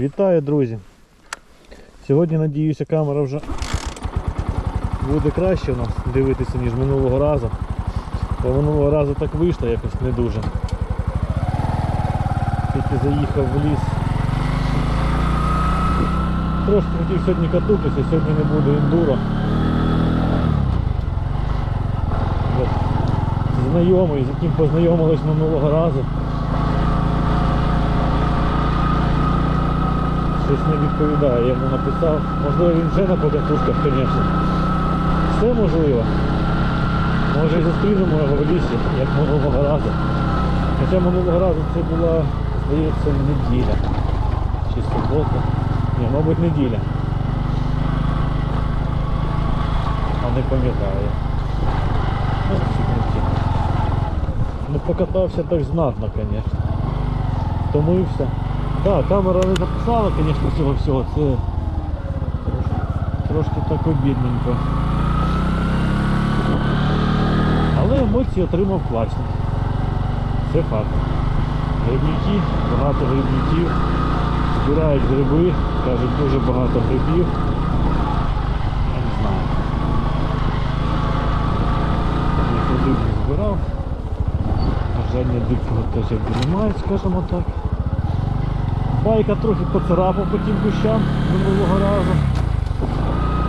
Вітаю, друзі! Сьогодні, надіюся, камера вже буде краще у нас дивитися, ніж минулого разу. Бо минулого разу так вийшло якось не дуже. Тільки заїхав в ліс. Трошки хотів сьогодні катутися, сьогодні не буде ендуро. Знайомий, з яким познайомились минулого разу. Щось не відповідає, я йому написав. Можливо він вже на покатушках, звісно. Все можливо. Може і зустрінемо його в лісі, як минулого разу. Хоча минулого разу це була, здається, неділя. Чи субота. Ні, мабуть, неділя. А не пам'ятаю. Ну, Ну покатався так знатно, звісно. Втомився. Так, камера не записала, звісно, цього всього. Це трошки, так обідненько. Але емоції отримав класні. Це факт. Грибники, багато грибників. Збирають гриби, кажуть, дуже багато грибів. Я не знаю. Нікуди не збирав. Бажання дикого теж якби немає, скажімо так. Байка трохи поцарапав по тим кущам минулого разу.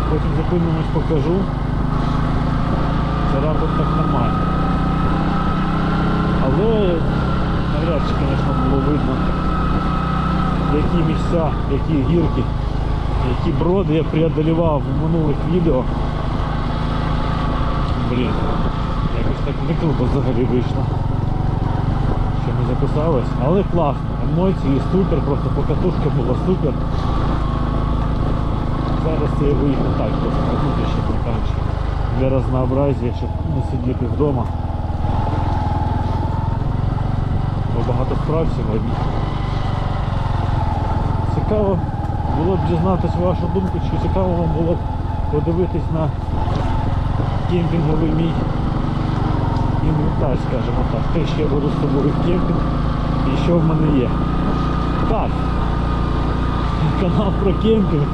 Потім зупинимось покажу. Царапок так нормально. Але навряд чи, звісно, було видно, які місця, які гірки, які броди я преодолівав в минулих відео. Блін, якось так не круто взагалі вийшло. Що не записалось, але класно. Емоції супер, просто покатушка була супер. Зараз я виїхав так, просто побути, ще так для разнообразия, щоб не сидіти вдома. Бо багато справ сьогодні. Цікаво було б дізнатися вашу думку, чи цікаво вам було б подивитись на кемпінговий мій інвентар, скажімо так. Те, що я буду з собою в кемпінг і що в мене є. Так, канал про кемпінг,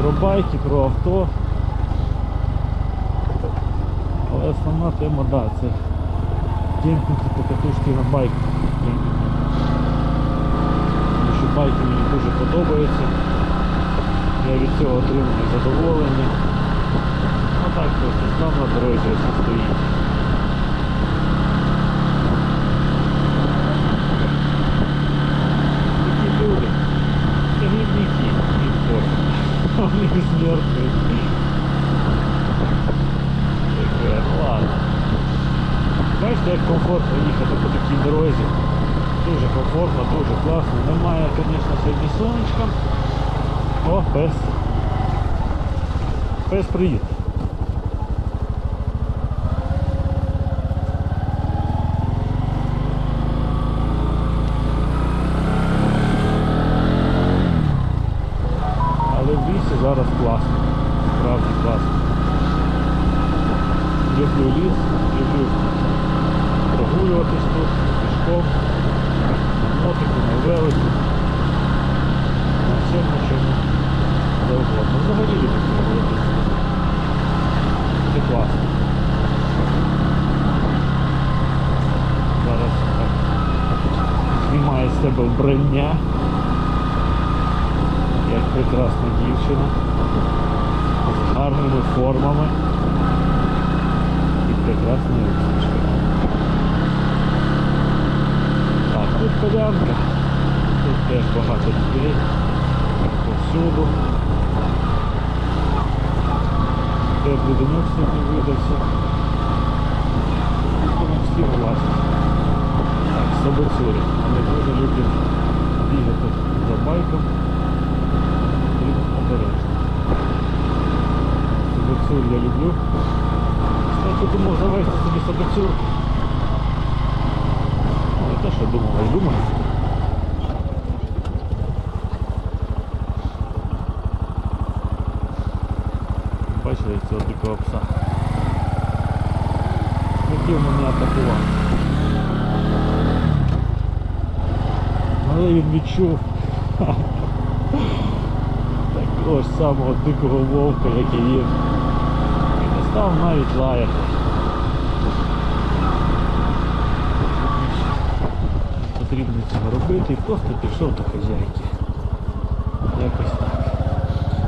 про байки, про авто. Але основна тема, да, це кемпінг і покатушки на байк. Тому що байки мені дуже подобаються. Я від цього отримую задоволення. Ну так просто став на дорозі і стоїть. Такі люди. Це грибники і пофіг. Вони змертві. Таке, ну Бачите, як комфортно їхати по такій дорозі. Дуже комфортно, дуже класно. Немає, звісно, сьогодні сонечка. О, пес. Пес привіт. Але в лісі зараз класно. Справді класно. Люблю ліс, люблю прогулюватись тут, пішком, мотику, на велику, на всьому чому завгодно. Взагалі люблю прогулюватись. Це класно. Зараз так знімає з себе вбрання як прекрасна дівчина з гарними формами і прекрасною. Так, тут полянка, тут теж багато людей повсюду. Теплий денек сьогодні видався. Всі власні. Так, собацюри. Вони дуже люблять бігати за байком обережно. Собацюр я люблю. Кстати, думав завести собі. Ну, не те, що думав, а й думав. Бачили цього дикого пса. Хотів мене атакувати. Але він відчув Такого ж самого дикого вовка, як і він. Став навіть лаяти. Потрібно цього робити і просто пішов до хазяйки. Якось так.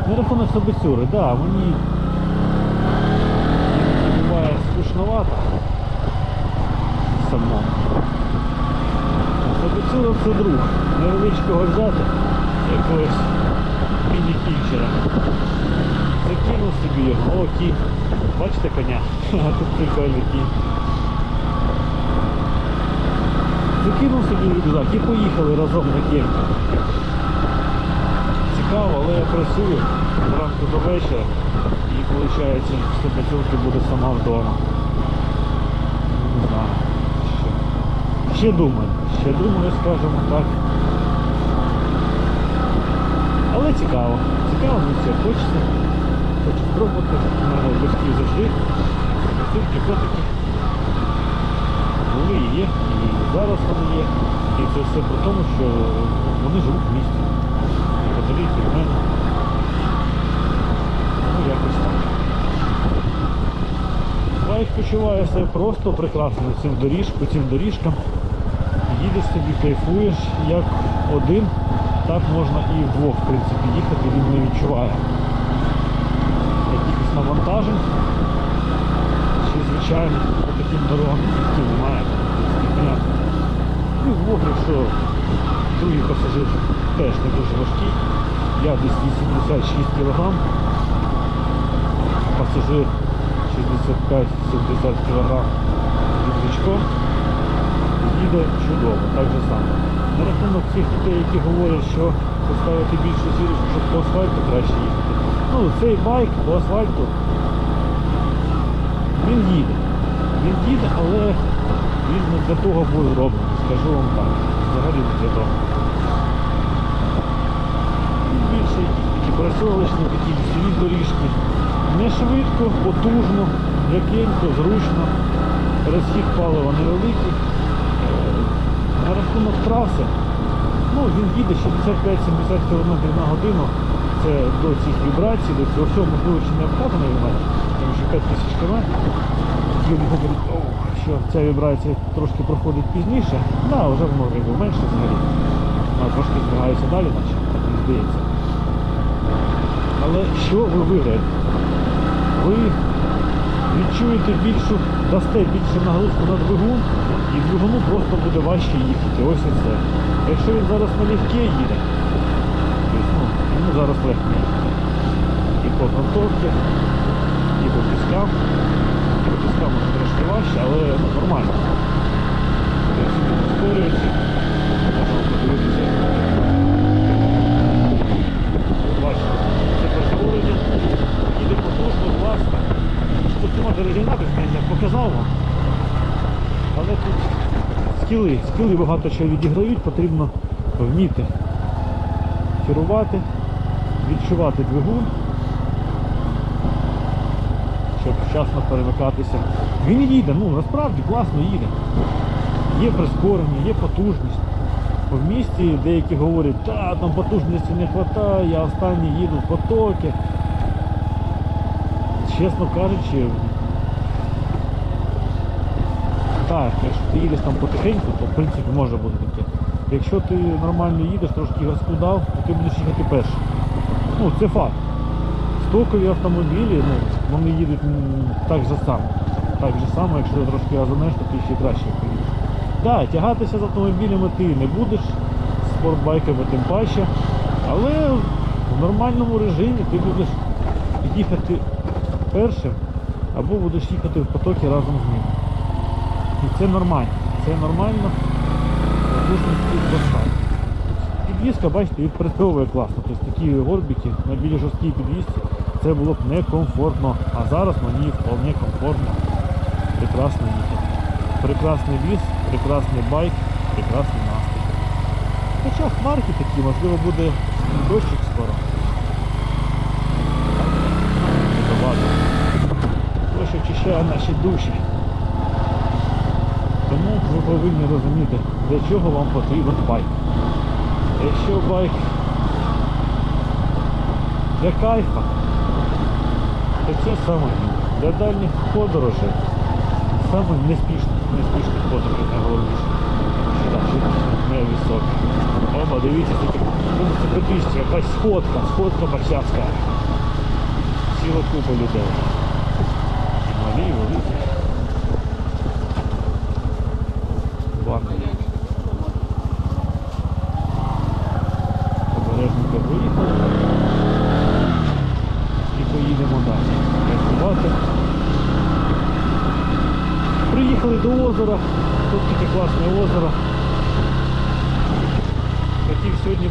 На рахунок собицюри, так, да, мені буває скучновато самому. Собицюра це друг. Невеличкого взяти якогось міні-кінчера. Закинув собі його, о, кінь. Бачите коня? Тут прикольний кінь. Закинув собі рюкзак і поїхали разом на кемпінг. Цікаво, але я працюю зранку до вечора і виходить, що собацюрка буде сама вдома. Не знаю. Ще, ще думаю, ще думаю, скажімо так. Але цікаво. Цікаво, мені це хочеться. Хочу спробувати. У мене завжди. Собацюрки, котики. І є, і зараз вони є. І це все при тому, що вони живуть в місті. Неподалік від мене. Ну, якось так. Байк почуває себе просто прекрасно цим доріжку, цим доріжкам. Їдеш собі, кайфуєш як один, так можна і вдвох, в принципі, їхати, він не відчуває. Якихось навантажень. Чи звичайно по таким дорогам ніхто немає. І вдвох, якщо другий пасажир теж не дуже важкий. Я десь 86 кг, пасажир 65-70 кг рюкзачком. Їде чудово, так же само. На рахунок цих людей, які говорять, що поставити більшу зірочку, щоб по асфальту краще їхати. Ну, цей байк по асфальту він їде. Він їде, але він не для того був зроблений, скажу вам так. Взагалі не для того. Він більше якісь такі лісові доріжки. Не швидко, потужно, м'якенько, зручно. Розхід палива невеликий. Е, На рахунок траси, ну він їде 65-70 км на годину. Це до цих вібрацій, до цього всього можливо ще не обкатаний вона, тому що 5 тисяч км. Що ця вібрація трошки проходить пізніше, да, вже воно якби менше взагалі. Вона трошки зберігається далі, наче, так мені здається. Але що ви виграєте? Ви відчуєте більшу, дасте більшу нагрузку на двигун, і двигуну просто буде важче їхати. Ось і це. Якщо він зараз налегке їде, зараз легко. І по грунтовці, і по піскам. По піскам трошки важче, але нормально. Він створюється, подивитися. Бачите, це прискорення, їде потужно, класно. Тут не може розігнатися, я показав вам. Але тут скіли, скіли багато чого відіграють, потрібно вміти керувати, відчувати двигун, щоб вчасно перемикатися. Він їде, ну насправді класно їде. Є прискорення, є потужність. В місті деякі говорять, та там потужності не вистачає, я останні їду в потоки. Чесно кажучи, так, якщо ти їдеш там потихеньку, то в принципі може бути таке. Якщо ти нормально їдеш, трошки газку дав, то ти будеш їхати перший. Ну, це факт. Стокові автомобілі, ну, вони їдуть так же само. Так же само, якщо ти трошки газанеш, то ти ще краще поїдеш. Так, тягатися з автомобілями ти не будеш, з спортбайками тим паче, але в нормальному режимі ти будеш їхати першим або будеш їхати в потокі разом з ним. І це нормально. Це нормально. Потужності достатньо. Підвізка, бачите, відпрацьовує класно. Тобто такі горбики на білі жорсткій підвізці це було б некомфортно. А зараз мені вполне комфортно. Прекрасно їхати. Прекрасний ліс, прекрасний байк, прекрасний настрій. Хоча хмарки такі, можливо, буде дощик скоро. Дощ очищає наші душі. Тому ви повинні розуміти, для чого вам потрібен байк. Якщо байк для кайфа, то це саме для дальніх подорожей, саме неспішних, неспішних подорожей найголовніше. Не високі. Оба, дивіться, ну, це якась сходка, сходка марсянська. Ціла купа людей.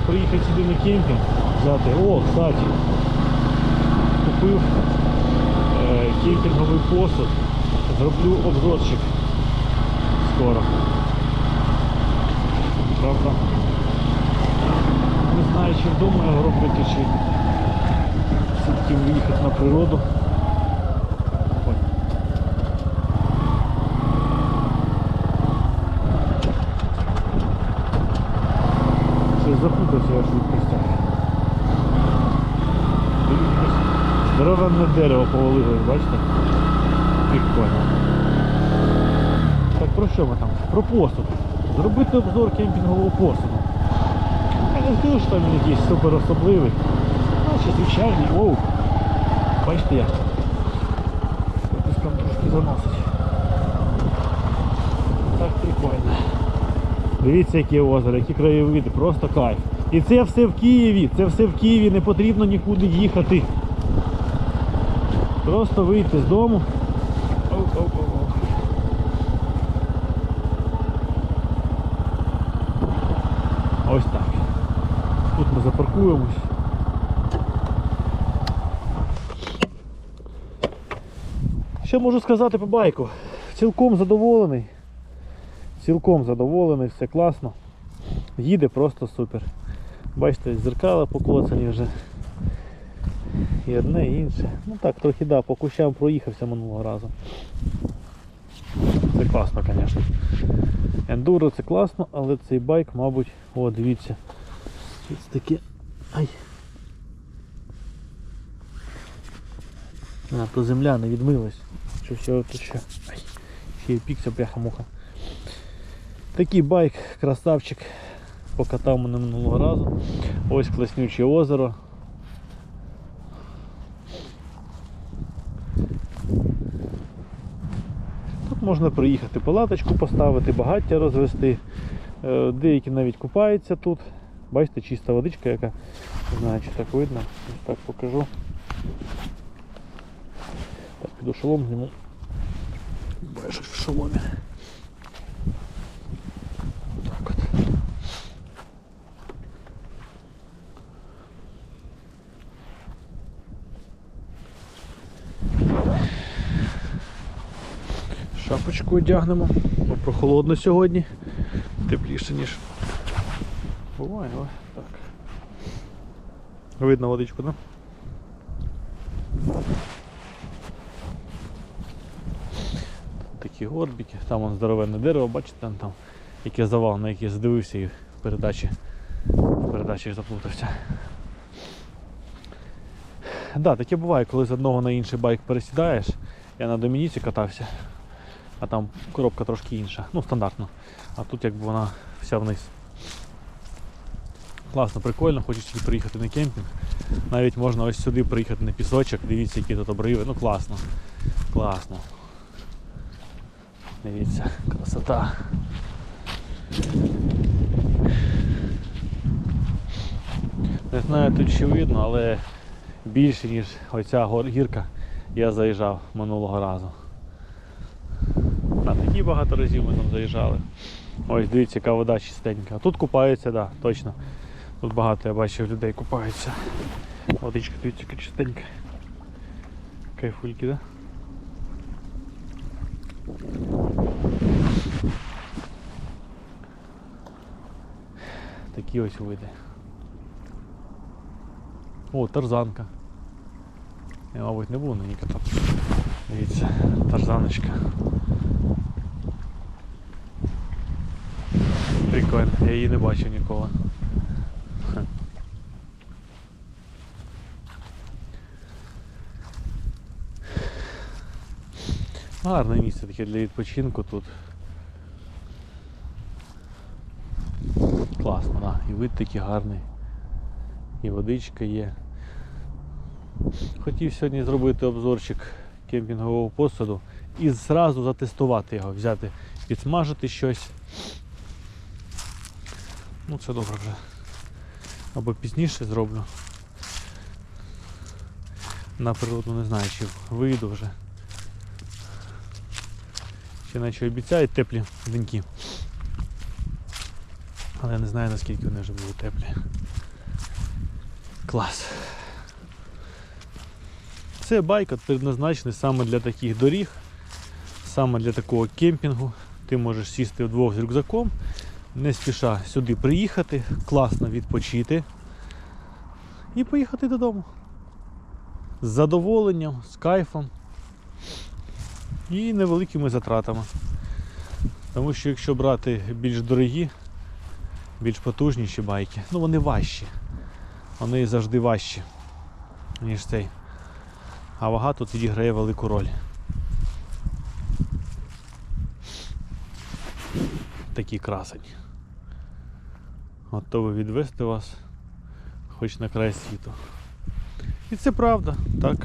Приїхати сюди на кемпінг, взяти. О, кстати, купив е, кемпінговий посуд. Зроблю обзорчик скоро. Правда. Не знаю, чи вдома його робити, чи все-таки виїхати на природу. Запутався я в швидкостях. Здоровенне дерево повалилось, бачите? Прикольно. Так про що ми там? Про посуд. Зробити обзор кемпінгового посуду. Я не скажу, що там він якийсь супер особливий. Наче звичайний. Оу. Бачите як? Якось там трошки заносить. Так прикольно. Дивіться, яке озеро, які краєвиди, просто кайф. І це все в Києві, це все в Києві, не потрібно нікуди їхати. Просто вийти з дому. Ось так. Тут ми запаркуємось. Що можу сказати по байку? Цілком задоволений. Цілком задоволений, все класно. Їде просто супер. Бачите, зеркала покоцані вже. І одне, і інше. Ну так, трохи да, по кущам проїхався минулого разу. Це класно, звісно. Ендуро це класно, але цей байк, мабуть, о, дивіться. Щось таке. Ай. А, то земля не відмилась. Що все тут ще. Ай. Ще й пікся бляха-муха. Такий байк, красавчик. Покатав мене минулого разу. Ось класнюче озеро. Тут можна приїхати палаточку поставити, багаття розвести. Е, Деякі навіть купаються тут. Бачите, чиста водичка, яка не знаю, чи так видно. Ось так покажу. Так, піду шолом зніму. Бачиш в шоломі. Так от. Шапочку одягнемо, бо прохолодно сьогодні. Тепліше, ніж. Буває, ось так. Видно водичку, да? Такі горбики, там вон здоровенне дерево, бачите, там, там яке завал, на який я задивився і в передачі, в передачі заплутався. Да, таке буває, коли з одного на інший байк пересідаєш. Я на Домініці катався, а там коробка трошки інша, ну стандартно. А тут якби вона вся вниз. Класно, прикольно, хочеш тільки приїхати на кемпінг. Навіть можна ось сюди приїхати на пісочок, дивіться, які тут обриви. Ну класно. Класно. Дивіться, красота. Не знаю тут чи видно, але більше ніж оця гірка я заїжджав минулого разу. На такі багато разів ми там заїжджали. Ось дивіться, яка вода чистенька. Тут купаються, да, точно. Тут багато я бачив людей купаються. Водичка дивіться, яка чистенька. Кайфульки, да? Такі ось види. О, тарзанка. Я, мабуть, не буду на ній кататися. Дивіться, тарзаночка. Прикольно, я її не бачив ніколи. Гарне місце таке для відпочинку тут. Класно, да. і вид такий гарний, і водичка є. Хотів сьогодні зробити обзорчик кемпінгового посуду і зразу затестувати його, взяти, підсмажити щось. Ну це добре вже. Або пізніше зроблю. На природу не знаю, чи вийду вже. Ще наче обіцяють теплі деньки. Але я не знаю наскільки вони вже будуть теплі. Клас. Це байк предназначений саме для таких доріг, саме для такого кемпінгу. Ти можеш сісти вдвох з рюкзаком, не спіша сюди приїхати, класно відпочити і поїхати додому. З задоволенням, з кайфом і невеликими затратами. Тому що якщо брати більш дорогі, більш потужніші байки, ну вони важчі. Вони завжди важчі, ніж цей. А вага тут відіграє велику роль. Такі красень. Готовий відвести вас хоч на край світу. І це правда, так.